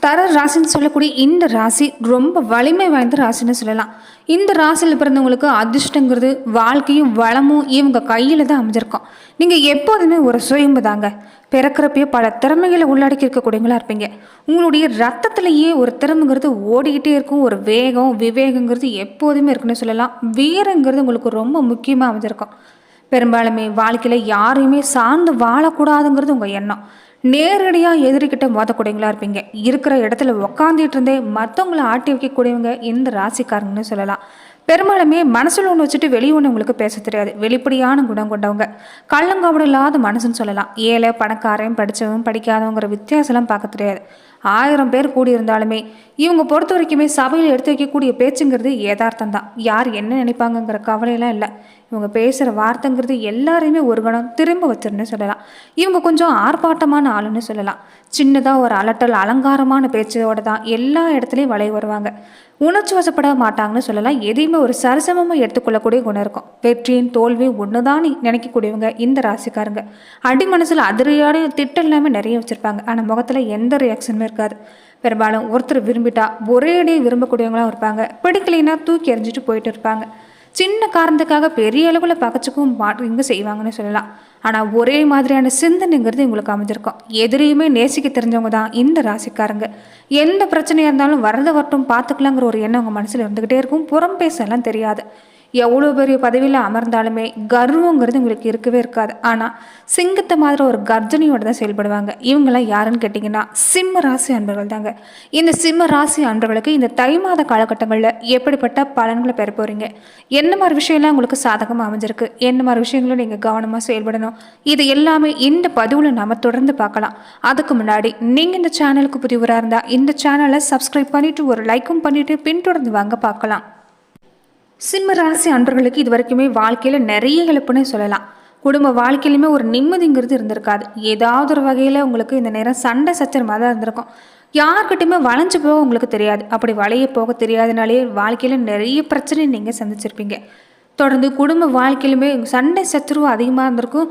தர ராசின்னு சொல்லக்கூடிய இந்த ராசி ரொம்ப வலிமை வாய்ந்த ராசின்னு சொல்லலாம். இந்த ராசியில் பிறந்தவங்களுக்கு அதிர்ஷ்டங்கிறது வாழ்க்கையும் வளமும் இவங்க கையில் தான் அமைஞ்சிருக்கும். நீங்கள் எப்போதுமே ஒரு சுயம்பு தாங்க. பிறக்கிறப்பயே பல திறமைகளை உள்ளடக்கி இருக்கக்கூடியவங்களா இருப்பீங்க. உங்களுடைய ரத்தத்திலேயே ஒரு திறமைங்கிறது ஓடிக்கிட்டே இருக்கும். ஒரு வேகம் விவேகங்கிறது எப்போதுமே இருக்குன்னு சொல்லலாம். வீரங்கிறது உங்களுக்கு ரொம்ப முக்கியமாக அமைஞ்சிருக்கும். பெரும்பாலுமே வாழ்க்கையில் யாரையுமே சார்ந்து வாழக்கூடாதுங்கிறது உங்கள் எண்ணம். நேரடியாக எதிரிக்கிட்ட மோதக்கூடியவங்களா இருப்பீங்க. இருக்கிற இடத்துல உக்காந்துட்டு இருந்தே மற்றவங்கள ஆட்டி வைக்கக்கூடியவங்க இந்த ராசிக்காரங்கன்னு சொல்லலாம். பெரும்பாலுமே மனசில் ஒன்று வச்சுட்டு வெளியே ஒன்று உங்களுக்கு பேச தெரியாது. வெளிப்படையான குணம் கொண்டவங்க. கள்ளங்காவடம் இல்லாத மனசுன்னு சொல்லலாம். ஏழை பணக்காரன் படித்தவன் படிக்காதவங்கிற வித்தியாசம்லாம் பார்க்க தெரியாது. ஆயிரம் பேர் கூடியிருந்தாலுமே இவங்க பொறுத்த வரைக்குமே சபையில் எடுத்து வைக்கக்கூடிய பேச்சுங்கிறது யதார்த்தம் தான். யார் என்ன நினைப்பாங்கங்கிற கவலையெல்லாம் இல்லை. இவங்க பேசுகிற வார்த்தைங்கிறது எல்லாரையுமே ஒரு கணம் திரும்ப வச்சிருன்னு சொல்லலாம். இவங்க கொஞ்சம் ஆர்ப்பாட்டமான ஆளுன்னு சொல்லலாம். சின்னதாக ஒரு அலட்டல் அலங்காரமான பேச்சோட தான் எல்லா இடத்துலையும் வளைய வருவாங்க. உணர்ச்சி வசப்பட மாட்டாங்கன்னு சொல்லலாம். எதையுமே ஒரு சரிசமமாக எடுத்துக்கொள்ளக்கூடிய குணம் இருக்கும். வெற்றியும் தோல்வியும் ஒன்று தான் நினைக்கக்கூடியவங்க இந்த ராசிக்காரங்க. அடி மனசில் அதிரடியான திட்டம் எல்லாமே நிறைய வச்சுருப்பாங்க. ஆனால் முகத்தில் எந்த ரியாக்ஷனுமே இருக்காது. பெரும்பாலும் ஒருத்தர் விரும்பிட்டா ஒரே அடியே விரும்பக்கூடியவங்களாம் இருப்பாங்க. பிடிக்கலைன்னா தூக்கி எறிஞ்சிட்டு போயிட்டு இருப்பாங்க. சின்ன காரணத்துக்காக பெரிய அளவில் பகச்சுக்கும் மாற்றங்க செய்வாங்கன்னு சொல்லலாம். ஆனால் ஒரே மாதிரியான சிந்தனைங்கிறது உங்களுக்கு அமைஞ்சிருக்கும். எதிரையுமே நேசிக்க தெரிஞ்சவங்க தான் இந்த ராசிக்காரங்க. எந்த பிரச்சனையாக இருந்தாலும் வரத வரட்டும் பார்த்துக்கலாங்கிற ஒரு எண்ணம் உங்கள் மனசில் இருந்துக்கிட்டே இருக்கும். புறம் பேசலாம் தெரியாது. எவ்வளோ பெரிய பதவியில் அமர்ந்தாலுமே கர்வங்கிறது உங்களுக்கு இருக்கவே இருக்காது. ஆனால் சிங்கத்தை மாதிரி ஒரு கர்ஜனையோடு தான் செயல்படுவாங்க. இவங்களாம் யாருன்னு கேட்டிங்கன்னா சிம்ம ராசி அன்பர்கள் தாங்க. இந்த சிம்ம ராசி அன்பர்களுக்கு இந்த தை மாத காலகட்டங்களில் எப்படிப்பட்ட பலன்களை பெற போகிறீங்க என்ன மாதிரி விஷயம்லாம் உங்களுக்கு சாதகமாக அமைஞ்சிருக்கு? என்ன மாதிரி விஷயங்களும் நீங்கள் கவனமாக செயல்படணும்? இது எல்லாமே இந்த பதிவில் நம்ம தொடர்ந்து பார்க்கலாம். அதுக்கு முன்னாடி நீங்கள் இந்த சேனலுக்கு புதிவராக இருந்தால் இந்த சேனலை சப்ஸ்கிரைப் பண்ணிவிட்டு ஒரு லைக்கும் பண்ணிவிட்டு பின்தொடர்ந்து வாங்க பார்க்கலாம். சிம்ம ராசி அன்பர்களுக்கு இது வரைக்குமே வாழ்க்கையில் நிறைய இழப்புனே சொல்லலாம். குடும்ப வாழ்க்கையிலுமே ஒரு நிம்மதிங்கிறது இருந்திருக்காது. ஏதாவது ஒரு வகையில் உங்களுக்கு இந்த நேரம் சண்டை சச்சரமாக தான் இருந்திருக்கும். யார்கிட்டையுமே வளைஞ்சு போக உங்களுக்கு தெரியாது. அப்படி வளைய போக தெரியாதனாலே வாழ்க்கையில் நிறைய பிரச்சனை நீங்கள் சந்திச்சிருப்பீங்க. தொடர்ந்து குடும்ப வாழ்க்கையிலுமே சண்டை சத்துருவு அதிகமாக இருந்திருக்கும்.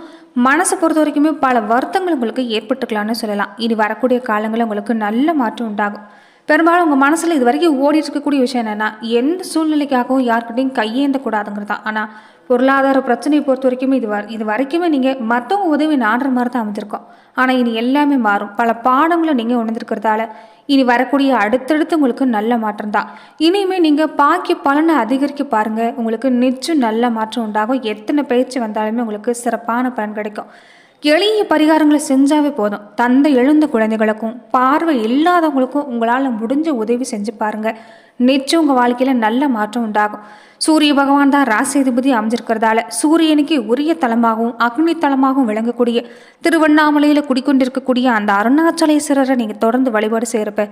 மனசை பொறுத்த வரைக்குமே பல வருத்தங்கள் உங்களுக்கு ஏற்பட்டுக்கலாம்னு சொல்லலாம். இனி வரக்கூடிய காலங்களில் உங்களுக்கு நல்ல மாற்றம் உண்டாகும். பெரும்பாலும் உங்கள் மனசில் இது வரைக்கும் ஓடி இருக்கக்கூடிய விஷயம் என்னென்னா எந்த சூழ்நிலைக்காகவும் யார்கிட்டையும் கையேந்தக்கூடாதுங்கிறது தான். ஆனால் பொருளாதார பிரச்சனையை பொறுத்த வரைக்கும் இது வர இது வரைக்குமே நீங்கள் மற்றவங்க உதவி நாடுற மாதிரி தான் அமைஞ்சிருக்கோம். ஆனால் இனி எல்லாமே மாறும். பல பாடங்களை நீங்கள் உணர்ந்திருக்கிறதால இனி வரக்கூடிய அடுத்தடுத்து உங்களுக்கு நல்ல மாற்றம் தான். இனிமேல் நீங்கள் பாக்கிய பலனை அதிகரிக்க பாருங்கள் உங்களுக்கு நிச்சயம் நல்ல மாற்றம் உண்டாகும். எத்தனை பேச்சு வந்தாலுமே உங்களுக்கு சிறப்பான பலன் கிடைக்கும். எளிய பரிகாரங்களை செஞ்சாவே போதும். தந்தை எழுந்த குழந்தைகளுக்கும் பார்வை இல்லாதவங்களுக்கும் உங்களால் முடிஞ்ச உதவி செஞ்சு பாருங்கள் நிச்சயம் உங்கள் வாழ்க்கையில் நல்ல மாற்றம் உண்டாகும். சூரிய பகவான் தான் ராசிதிபதி அமைஞ்சிருக்கிறதால சூரியனுக்கு உரிய தலமாகவும் அக்னி தலமாகவும் விளங்கக்கூடிய திருவண்ணாமலையில் குடிக்கொண்டிருக்கக்கூடிய அந்த அருணாச்சலேஸ்வரரை நீங்கள் தொடர்ந்து வழிபாடு செய்கிறப்ப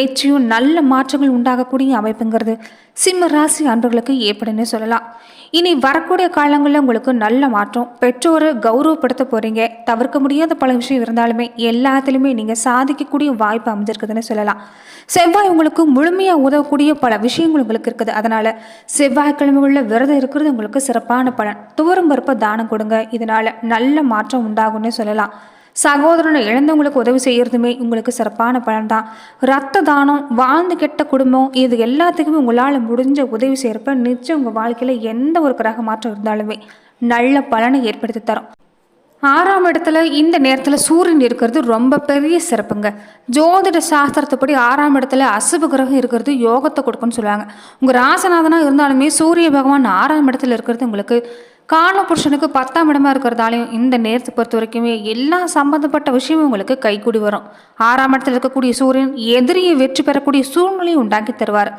நிச்சயம் நல்ல மாற்றங்கள் உண்டாகக்கூடிய அமைப்புங்கிறது சிம்ம ராசி அன்பர்களுக்கு ஏற்படுன்னு சொல்லலாம். இனி வரக்கூடிய காலங்களில் உங்களுக்கு நல்ல மாற்றம் பெற்றோரை கௌரவப்படுத்த போகிறீங்க தவிர்க்க முடியாத பல விஷயம் இருந்தாலுமே எல்லாத்துலேயுமே நீங்கள் சாதிக்கக்கூடிய வாய்ப்பு அமைஞ்சிருக்குதுன்னு சொல்லலாம். செவ்வாய் உங்களுக்கு முழுமையாக உதவக்கூடிய பல விஷயங்கள் உங்களுக்கு இருக்குது. அதனால் செவ்வாய்க்கிழமை உள்ள விரதம் இருக்கிறது உங்களுக்கு சிறப்பான பலன். துவரம் பருப்பை தானம் கொடுங்க. இதனால் நல்ல மாற்றம் உண்டாகும்னு சொல்லலாம். சகோதரனை இழந்தவங்களுக்கு உதவி செய்கிறதுமே உங்களுக்கு சிறப்பான பலன் தான் ரத்த தானம் வாழ்ந்து கெட்ட குடும்பம் இது எல்லாத்துக்குமே உங்களால் முடிஞ்ச உதவி செய்கிறப்ப நிச்சயம் உங்கள் வாழ்க்கையில் எந்த ஒரு கிரக மாற்றம் இருந்தாலுமே நல்ல பலனை ஏற்படுத்தி தரும். ஆறாம் இடத்துல இந்த நேரத்தில் சூரியன் இருக்கிறது ரொம்ப பெரிய சிறப்புங்க. ஜோதிட சாஸ்திரத்தைப்படி ஆறாம் இடத்துல அசுப கிரகம் இருக்கிறது யோகத்தை கொடுக்குன்னு சொல்லுவாங்க. உங்கள் ராசநாதனாக இருந்தாலுமே சூரிய பகவான் ஆறாம் இடத்துல இருக்கிறது உங்களுக்கு காலபுருஷனுக்கு பத்தாம் இடமா இருக்கிறதாலையும் இந்த நேரத்தை பொறுத்த வரைக்குமே எல்லா சம்பந்தப்பட்ட விஷயமும் உங்களுக்கு கைகூடி வரும். ஆறாம் இடத்துல இருக்கக்கூடிய சூரியன் எதிரியை வெற்றி பெறக்கூடிய சூழ்நிலையை உண்டாக்கி தருவார்.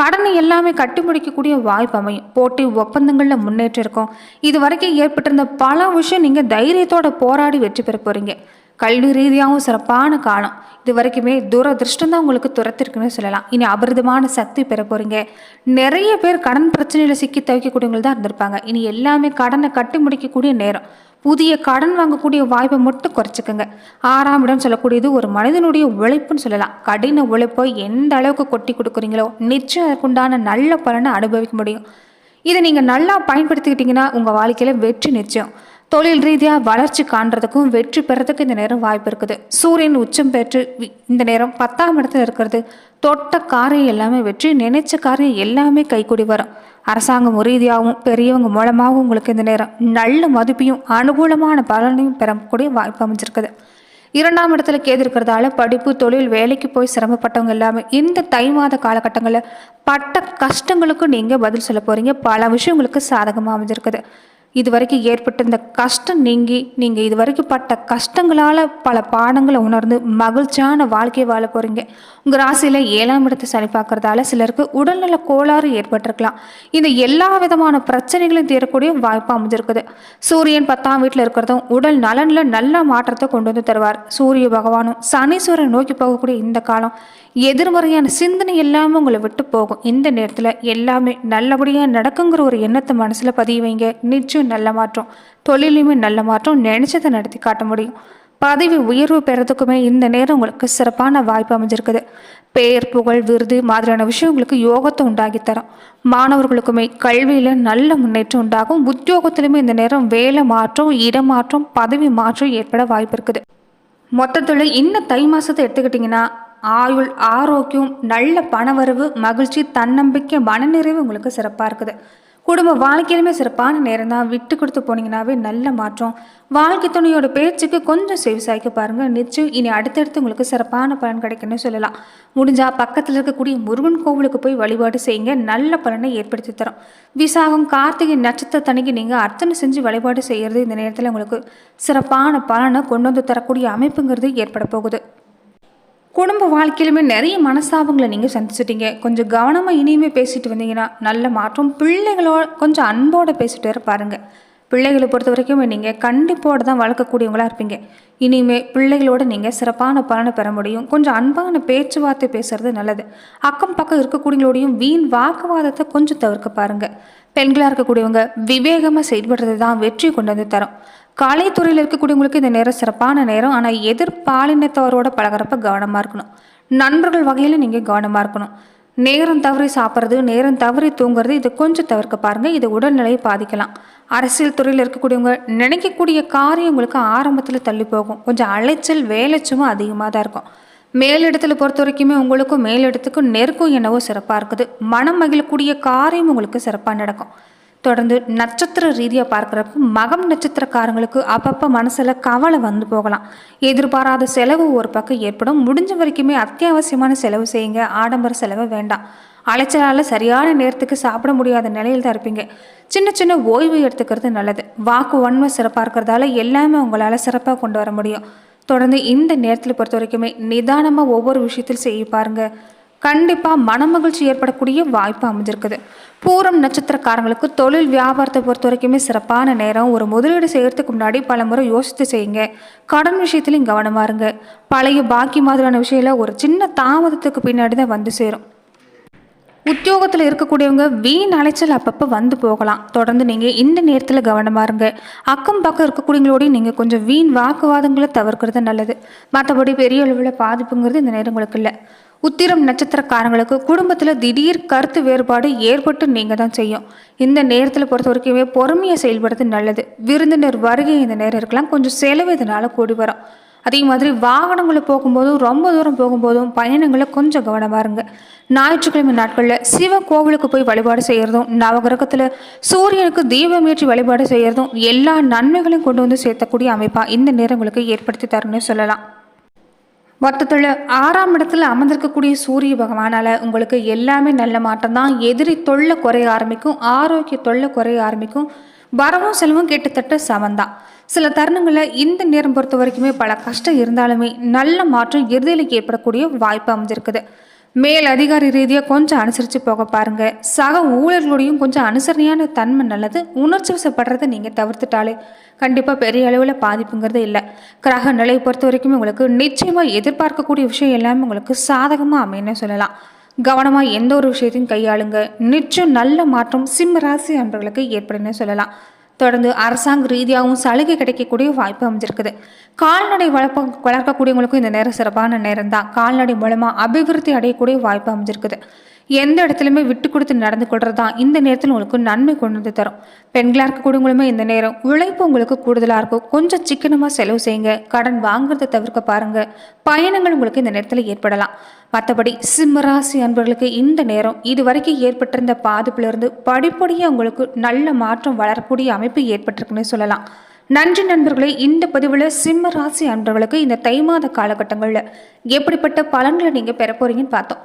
கடனை எல்லாமே கட்டி முடிக்கக்கூடிய வாய்ப்பு அமையும். போட்டி ஒப்பந்தங்களில் முன்னேற்றம் இருக்கும். இது வரைக்கும் ஏற்பட்டிருந்த பல விஷயம் நீங்கள் தைரியத்தோட போராடி வெற்றி பெற போகிறீங்க கல்வி ரீதியாகவும் சிறப்பான காலம். இது வரைக்குமே துரதிருஷ்டம் தான் உங்களுக்கு துரத்திருக்குன்னு சொல்லலாம். இனி அபரிதமான சக்தி பெற போகிறீங்க நிறைய பேர் கடன் பிரச்சனையில் சிக்கி தவிக்கக்கூடியவங்க தான் இருந்திருப்பாங்க. இனி எல்லாமே கடனை கட்டி முடிக்கக்கூடிய நேரம். புதிய கடன் வாங்கக்கூடிய வாய்ப்பை மட்டும் குறைச்சிக்கோங்க. ஆறாம் இடம் சொல்லக்கூடியது ஒரு மனிதனுடைய உழைப்புன்னு சொல்லலாம். கடின உழைப்பை எந்த அளவுக்கு கொட்டி கொடுக்குறீங்களோ நிச்சயம் அதற்குண்டான நல்ல பலனை அனுபவிக்க முடியும். இதை நீங்கள் நல்லா பயன்படுத்திக்கிட்டிங்கன்னா உங்கள் வாழ்க்கையில் வெற்றி நிச்சயம். தொழில் ரீதியாக வளர்ச்சி காண்றதுக்கும் வெற்றி பெறதுக்கும் இந்த நேரம் வாய்ப்பு இருக்குது. சூரியன் உச்சம் பெற்று இந்த நேரம் பத்தாம் இடத்துல இருக்கிறது. தொட்ட காரியம் எல்லாமே வெற்றி நினைச்ச காரியம் எல்லாமே கைக்கூடி வரும். அரசாங்கம் ரீதியாகவும் பெரியவங்க மூலமாகவும் உங்களுக்கு இந்த நேரம் நல்ல மதிப்பையும் அனுகூலமான பலனையும் பெறக்கூடிய வாய்ப்பு அமைஞ்சிருக்குது. இரண்டாம் இடத்துல கேது இருக்கிறதால படிப்பு தொழில் வேலைக்கு போய் சிரமப்பட்டவங்க எல்லாமே இந்த தை மாத காலகட்டங்களில் பட்ட கஷ்டங்களுக்கும் நீங்கள் பதில் சொல்ல போகிறீங்க பல விஷயம் உங்களுக்கு சாதகமாக அமைஞ்சிருக்குது. இது வரைக்கும் ஏற்பட்ட இந்த கஷ்டம் நீங்கி நீங்கள் இது வரைக்கும் பட்ட கஷ்டங்களால் பல பாடங்களை உணர்ந்து மகிழ்ச்சியான வாழ்க்கையை வாழ போகிறீங்க உங்கள் ராசியில் ஏழாம் இடத்தை சனி பார்க்குறதால சிலருக்கு உடல்நல கோளாறு ஏற்பட்டிருக்கலாம். இந்த எல்லா விதமான பிரச்சனைகளையும் தீரக்கூடிய வாய்ப்பு அமைஞ்சிருக்குது. சூரியன் பத்தாம் வீட்டில் இருக்கிறதும் உடல் நலனில் நல்ல மாற்றத்தை கொண்டு வந்து தருவார். சூரிய பகவானும் சனீஸ்வரன் நோக்கி போகக்கூடிய இந்த காலம் எதிர்மறையான சிந்தனை எல்லாமே உங்களை விட்டு போகும். இந்த நேரத்தில் எல்லாமே நல்லபடியாக நடக்குங்கிற ஒரு எண்ணத்தை மனசில் பதிய வைங்க. நிச்சயம் நல்ல மாற்றம் தொழிலையுமே நல்ல மாற்றம் நினைச்சதை நடத்தி காட்ட முடியும். பதவி உயர்வு பெறதுக்குமே இந்த நேரம் உங்களுக்கு சிறப்பான வாய்ப்பு அமைஞ்சிருக்குது. பேர் புகழ் விருது மாதிரியான விஷயம் உங்களுக்கு யோகத்தை உண்டாக்கி தரும். மாணவர்களுக்குமே கல்வியில் நல்ல முன்னேற்றம் உண்டாகும். உத்தியோகத்திலுமே இந்த நேரம் வேலை மாற்றம் இடமாற்றம் பதவி மாற்றம் ஏற்பட வாய்ப்பு இருக்குது. மொத்தத்தில் இந்த தை மாதத்தை எடுத்துக்கிட்டிங்கன்னா ஆயுள் ஆரோக்கியம் நல்ல பணவரவு மகிழ்ச்சி தன்னம்பிக்கை மனநிறைவு உங்களுக்கு சிறப்பாக இருக்குது. குடும்ப வாழ்க்கையிலுமே சிறப்பான நேரம் தான் விட்டு கொடுத்து போனீங்கன்னாவே நல்ல மாற்றம். வாழ்க்கை துணையோட பேச்சுக்கு கொஞ்சம் செவிசாய்க்க பாருங்கள் நிச்சயம் இனி அடுத்தடுத்து உங்களுக்கு சிறப்பான பலன் கிடைக்கும்னு சொல்லலாம். முடிஞ்சால் பக்கத்தில் இருக்கக்கூடிய முருகன் கோவிலுக்கு போய் வழிபாடு செய்யுங்க. நல்ல பலனை ஏற்படுத்தி தரும். விசாகம் கார்த்திகை நட்சத்திரத்தனைக்கு நீங்கள் அர்ச்சனை செஞ்சு வழிபாடு செய்கிறது இந்த நேரத்தில் உங்களுக்கு சிறப்பான பலனை கொண்டு வந்து தரக்கூடிய அமைப்புங்கிறது ஏற்பட போகுது. குடும்ப வாழ்க்கையிலுமே நிறைய மனசாவங்களை நீங்கள் சந்திச்சிட்டீங்க. கொஞ்சம் கவனமாக இனிமே பேசிட்டு வந்தீங்கன்னா நல்ல மாற்றம். பிள்ளைகளோட கொஞ்சம் அன்போடு பேசிட்டு வர பாருங்கள் பிள்ளைகளை பொறுத்த வரைக்கும் நீங்கள் கண்டிப்போடு தான் வளர்க்கக்கூடியவங்களா இருப்பீங்க. இனிமே பிள்ளைகளோட நீங்கள் சிறப்பான பலனை பெற முடியும். கொஞ்சம் அன்பான பேச்சுவார்த்தை பேசுறது நல்லது. அக்கம் பக்கம் இருக்கக்கூடியவங்களோடையும் வீண் வாக்குவாதத்தை கொஞ்சம் தவிர்க்க பாருங்கள் பெண்களாக இருக்கக்கூடியவங்க விவேகமாக செயல்படுறது தான் வெற்றி கொண்டு வந்து தரும். கலைத்துறையில் இருக்கக்கூடியவங்களுக்கு இந்த நேரம் சிறப்பான நேரம். ஆனால் எதிர்பாலினத்தவரோட பழகுறப்ப கவனமாக இருக்கணும். நண்பர்கள் வகையில் நீங்கள் கவனமாக இருக்கணும். நேரம் தவறி சாப்பிட்றது நேரம் தவறி தூங்குறது இது கொஞ்சம் தவிர்க்க பாருங்கள் இது உடல்நிலையை பாதிக்கலாம். அரசியல் துறையில் இருக்கக்கூடியவங்க நினைக்கக்கூடிய காரியம் உங்களுக்கு ஆரம்பத்தில் தள்ளி போகும். கொஞ்சம் அலைச்சல் வேலைச்சும் அதிகமாக தான் இருக்கும். மேலிடத்தில் பொறுத்த வரைக்குமே உங்களுக்கும் மேலிடத்துக்கும் நெருக்கம் என்னவோ சிறப்பாக இருக்குது. மனம் மகிழக்கூடிய காரியம் உங்களுக்கு சிறப்பாக நடக்கும். தொடர்ந்து நட்சத்திர ரீதியாக பார்க்குறப்ப மகம் நட்சத்திரக்காரங்களுக்கு அப்பப்போ மனசில் கவலை வந்து போகலாம். எதிர்பாராத செலவு ஒரு பக்கம் ஏற்படும். முடிஞ்ச வரைக்குமே அத்தியாவசியமான செலவு செய்யுங்க. ஆடம்பர செலவு வேண்டாம். அலைச்சலால் சரியான நேரத்துக்கு சாப்பிட முடியாத நிலையில் தான் இருப்பீங்க. சின்ன சின்ன ஓய்வு எடுத்துக்கிறது நல்லது. வாக்கு ஒன்மை சிறப்பாக இருக்கிறதால எல்லாமே உங்களால் சிறப்பாக கொண்டு வர முடியும். தொடர்ந்து இந்த நேரத்தில் பொறுத்த வரைக்குமே நிதானமாக ஒவ்வொரு விஷயத்தில் செய்ய பாருங்கள் கண்டிப்பாக மனமகிழ்ச்சி ஏற்படக்கூடிய வாய்ப்பு அமைஞ்சிருக்குது. பூரம் நட்சத்திரக்காரங்களுக்கு தொழில் வியாபாரத்தை பொறுத்த வரைக்குமே சிறப்பான நேரம். ஒரு முதலீடு செய்கிறதுக்கு முன்னாடி பல முறை யோசித்து செய்யுங்க. கடன் விஷயத்துலையும் கவனமாக இருங்க. பழைய பாக்கி மாதிரியான விஷயத்தில் ஒரு சின்ன தாமதத்துக்கு பின்னாடி தான் வந்து சேரும். உத்தியோகத்தில் இருக்கக்கூடியவங்க வீண் அலைச்சல் அப்பப்போ வந்து போகலாம். தொடர்ந்து நீங்கள் இந்த நேரத்தில் கவனமாக இருங்க. அக்கம் பக்கம் இருக்கக்கூடியவங்களோடையும் நீங்கள் கொஞ்சம் வீண் வாக்குவாதங்களை தவிர்க்கிறது நல்லது. மற்றபடி பெரிய அளவில் பாதிப்புங்கிறது இந்த நேரங்களுக்கு இல்லை. உத்திரம் நட்சத்திரக்காரங்களுக்கு குடும்பத்தில் திடீர் கருத்து வேறுபாடு ஏற்பட்டு நீங்கள் தான் செய்யும். இந்த நேரத்தில் பொறுத்த வரைக்குமே பொறுமையை செயல்படுறது நல்லது. விருந்தினர் வருகை இந்த நேரம் இருக்கலாம். கொஞ்சம் செலவு இதனால் கூடி வரும். அதே மாதிரி வாகனங்களில் போகும்போதும் ரொம்ப தூரம் போகும்போதும் பயணங்களை கொஞ்சம் கவனமாக இருங்க. ஞாயிற்றுக்கிழமை நாட்களில் சிவ கோவிலுக்கு போய் வழிபாடு செய்கிறதும் நவகிரகத்தில் சூரியனுக்கு தீபமேற்றி வழிபாடு செய்கிறதும் எல்லா நன்மைகளையும் கொண்டு வந்து சேர்த்தக்கூடிய அமைப்பாக இந்த நேரங்களுக்கு ஏற்படுத்தி தரணும்னு சொல்லலாம். மொத்தத்தில் ஆறாம் இடத்துல அமர்ந்திருக்கக்கூடிய சூரிய பகவானால் உங்களுக்கு எல்லாமே நல்ல மாற்றம் தான் எதிரி தொல்லை குறைய ஆரம்பிக்கும் ஆரோக்கிய தொல்லை குறைய ஆரம்பிக்கும். வரவும் செலவும் கிட்டத்தட்ட சமந்தான். சில தருணங்களில் இந்த நேரம் பொறுத்த வரைக்குமே பல கஷ்டம் இருந்தாலுமே நல்ல மாற்றம் இறுதியில் ஏற்படக்கூடிய வாய்ப்பு அமைஞ்சிருக்குது. மேல் அதிகாரி ரீதியாக கொஞ்சம் அனுசரித்து போக பாருங்கள் சக ஊழியர்களோடையும் கொஞ்சம் அனுசரணையான தன்மை நல்லது உணர்ச்சி வசப்படுறதை நீங்கள் தவிர்த்துட்டாலே கண்டிப்பாக பெரிய அளவில் பாதிப்புங்கிறது இல்லை. கிரக நிலையை பொறுத்த வரைக்கும் உங்களுக்கு நிச்சயமாக எதிர்பார்க்கக்கூடிய விஷயம் எல்லாமே உங்களுக்கு சாதகமாக அமையன்னு சொல்லலாம். கவனமாக எந்த ஒரு விஷயத்தையும் கையாளுங்க. நிச்சயம் நல்ல மாற்றம் சிம்ம ராசி அன்பர்களுக்கு ஏற்படுன்னு சொல்லலாம். தொடர்ந்து அரசாங்க ரீதியாகவும் சலுகை கிடைக்கக்கூடிய வாய்ப்பு அமைஞ்சிருக்குது. கால்நடை வளர்ப்ப வளர்க்கக்கூடியவங்களுக்கும் இந்த நேரம் சிறப்பான நேரம் தான் கால்நடை மூலமாக அபிவிருத்தி அடையக்கூடிய வாய்ப்பு அமைஞ்சிருக்குது. எந்த இடத்துலையுமே விட்டு கொடுத்து நடந்து கொள்றது தான் இந்த நேரத்தில் உங்களுக்கு நன்மை கொண்டு வந்து தரும். பெண்களாக இருக்கக்கூடியவங்களுமே இந்த நேரம். உழைப்பு உங்களுக்கு கூடுதலாக இருக்கும். கொஞ்சம் சிக்கனமாக செலவு செய்யுங்க. கடன் வாங்குறதை தவிர்க்க பாருங்கள் பயணங்கள் உங்களுக்கு இந்த நேரத்தில் ஏற்படலாம். மற்றபடி சிம்மராசி அன்பர்களுக்கு இந்த நேரம் இது வரைக்கும் ஏற்பட்டிருந்த பாதிப்பிலிருந்து படிப்படியாக உங்களுக்கு நல்ல மாற்றம் வளரக்கூடிய அமைப்பு ஏற்பட்டிருக்குன்னு சொல்லலாம். நன்றி நண்பர்களே இந்த பதிவில் சிம்ம ராசி அன்பர்களுக்கு இந்த தை மாத காலகட்டங்களில் எப்படிப்பட்ட பலன்களை நீங்கள் பெற போகிறீங்கன்னு பார்த்தோம்.